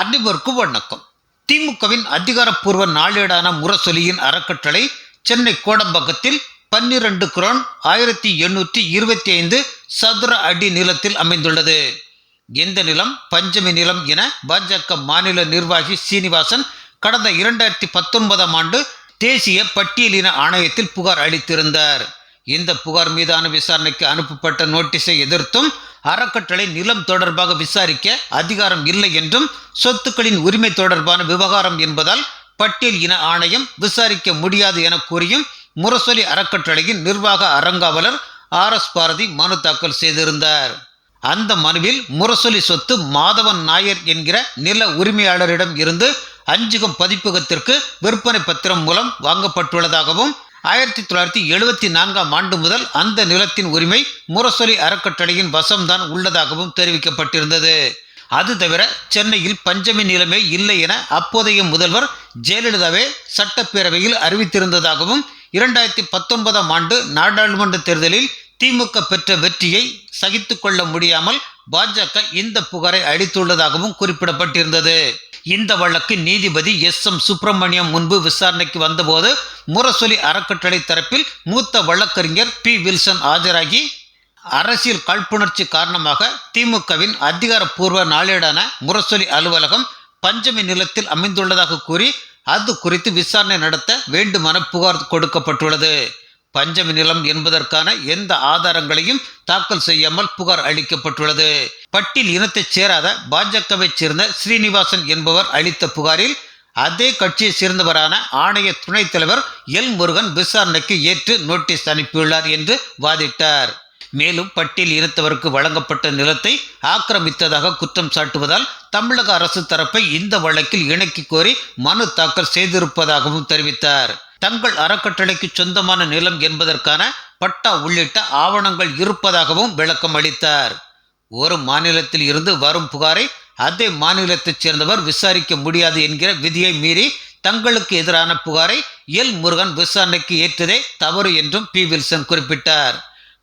அனைவருக்கும் வணக்கம். திமுகவின் அதிகாரப்பூர்வ நாளேடான முரசொலியின் அறக்கட்டளை சென்னை கோடம்பாக்கத்தில் பன்னிரண்டு குரோன் ஆயிரத்தி எண்ணூற்றி இருபத்தி ஐந்து சதுர அடி நிலத்தில் அமைந்துள்ளது. எந்த நிலம்? பஞ்சமி நிலம் என பாஜக மாநில நிர்வாகி சீனிவாசன் கடந்த இரண்டாயிரத்தி பத்தொன்பதாம் ஆண்டு தேசிய பட்டியலின ஆணையத்தில் புகார் அளித்திருந்தார். இந்த புகார் மீதான விசாரணைக்கு அனுப்பப்பட்ட நோட்டீஸை எதிர்த்தும் அறக்கட்டளை நிலம் தொடர்பாக விசாரிக்க அதிகாரம் இல்லை என்றும் சொத்துக்களின் உரிமை தொடர்பான விவகாரம் என்பதால் பட்டியல் இன ஆணையம் விசாரிக்க முடியாது என கூறியும் முரசொலி அறக்கட்டளையின் நிர்வாக அறங்காவலர் ஆர் எஸ் பாரதி மனு தாக்கல் செய்திருந்தார். அந்த மனுவில் முரசொலி சொத்து மாதவன் நாயர் என்கிற நில உரிமையாளரிடம் இருந்து அஞ்சுகம் பதிப்பகத்திற்கு விற்பனை பத்திரம் மூலம் வாங்கப்பட்டுள்ளதாகவும் ஆயிரத்தி தொள்ளாயிரத்தி எழுபத்தி நான்காம் ஆண்டு முதல் அந்த நிலத்தின் உரிமை முரசொலி அறக்கட்டளையின் வசம்தான் உள்ளதாகவும் தெரிவிக்கப்பட்டிருந்தது. அது தவிர சென்னையில் பஞ்சமி நிலமே இல்லை என அப்போதைய முதல்வர் ஜெயலலிதாவே சட்டப்பேரவையில் அறிவித்திருந்ததாகவும் இரண்டாயிரத்தி பத்தொன்பதாம் ஆண்டு நாடாளுமன்ற தேர்தலில் திமுக பெற்ற வெற்றியை சகித்து கொள்ள முடியாமல் பாஜக இந்த புகாரை அளித்துள்ளதாகவும் குறிப்பிடப்பட்டிருந்தது. இந்த வழக்கு நீதிபதி எஸ் எம் சுப்பிரமணியம் முன்பு விசாரணைக்கு வந்தபோது முரசொலி அறக்கட்டளை தரப்பில் மூத்த வழக்கறிஞர் பி வில்சன் ஆஜராகி அரசியல் காழ்ப்புணர்ச்சி காரணமாக திமுகவின் அதிகாரப்பூர்வ நாளேடான முரசொலி அலுவலகம் பஞ்சமி நிலத்தில் அமைந்துள்ளதாக கூறி அது குறித்து விசாரணை நடத்த வேண்டுமென புகார் கொடுக்கப்பட்டுள்ளது. பஞ்சமி நிலம் என்பதற்கான எந்த ஆதாரங்களையும் தாக்கல் செய்யாமல் புகார் அளிக்கப்பட்டுள்ளது. பட்டியல் இனத்தைச் சேராத பாஜகவைச் சேர்ந்த ஸ்ரீனிவாசன் என்பவர் அளித்த புகாரில் அதே கட்சியைச் சேர்ந்தவரான ஆணைய துணைத் தலைவர் எல். முருகன் விசாரணைக்கு ஏற்று நோட்டீஸ் அனுப்பியுள்ளார் என்று வாதிட்டார். மேலும் பட்டியல் இனத்தவருக்கு வழங்கப்பட்ட நிலத்தை ஆக்கிரமித்ததாக குற்றம் சாட்டுவதால் தமிழக அரசு தரப்பை இந்த வழக்கில் இணக்கி கோரி மனு தாக்கல் செய்திருப்பதாகவும் தெரிவித்தார். தங்கள் அறக்கட்டளைக்கு சொந்தமான நிலம் என்பதற்கான பட்டா உள்ளிட்ட ஆவணங்கள் இருப்பதாகவும் விளக்கம் அளித்தார். ஒரு மாநிலத்தில் இருந்து வரும் புகாரை அதே மாநிலத்தைச் சேர்ந்தவர் விசாரிக்க முடியாது என்கிற விதியை மீறி தங்களுக்கு எதிரான புகாரை எல் முருகன் விசாரணைக்கு ஏற்றதே தவறு என்றும் பி வில்சன் குறிப்பிட்டார்.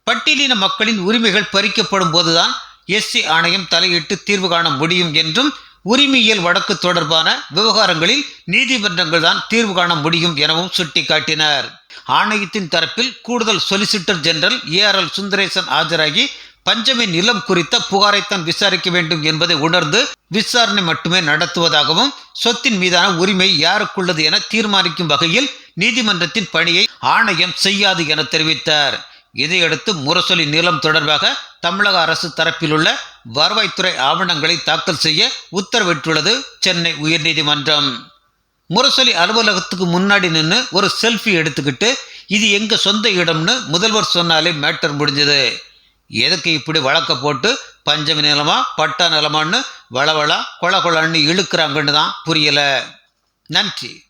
பட்டியலின மக்களின் உரிமைகள் பறிக்கப்படும் போதுதான் எஸ்சி ஆணையம் தலையிட்டு தீர்வு காண முடியும் என்றும் உரிமையியல் வழக்கு தொடர்பான விவகாரங்களில் நீதிமன்றங்கள் தான் தீர்வு காண முடியும் எனவும் சுட்டிக்காட்டினார். ஆணையத்தின் தரப்பில் கூடுதல் solicitor general A R L Sundaresan ஆஜராகி பஞ்சமி நிலம் குறித்த புகாரைத்தான் விசாரிக்க வேண்டும் என்பதை உணர்ந்து விசாரணை மட்டுமே நடத்துவதாகவும் சொத்தின் மீதான உரிமை யாருக்குள்ளது என தீர்மானிக்கும் வகையில் நீதிமன்றத்தின் பணியை ஆணையம் செய்யாது என தெரிவித்தார். இதையடுத்து முரசொலி நிலம் தொடர்பாக தமிழக அரசு தரப்பிலுள்ள வருவாய்த்துறை ஆவணங்களை தாக்கல் செய்ய உத்தரவிட்டுள்ளது சென்னை உயர்நீதிமன்றம். முரசொலி அலுவலகத்துக்கு முன்னாடி நின்று ஒரு செல்ஃபி எடுத்துக்கிட்டு இது எங்க சொந்த இடம்னு முதல்வர் சொன்னாலே மேட்டர் முடிஞ்சது. எதுக்கு இப்படி வழக்க போட்டு பஞ்சமி நிலமா பட்டா நிலமான்னு வளவளா கொல கொலன்னு இழுக்கிறாங்கன்னு தான் புரியலை. நன்றி.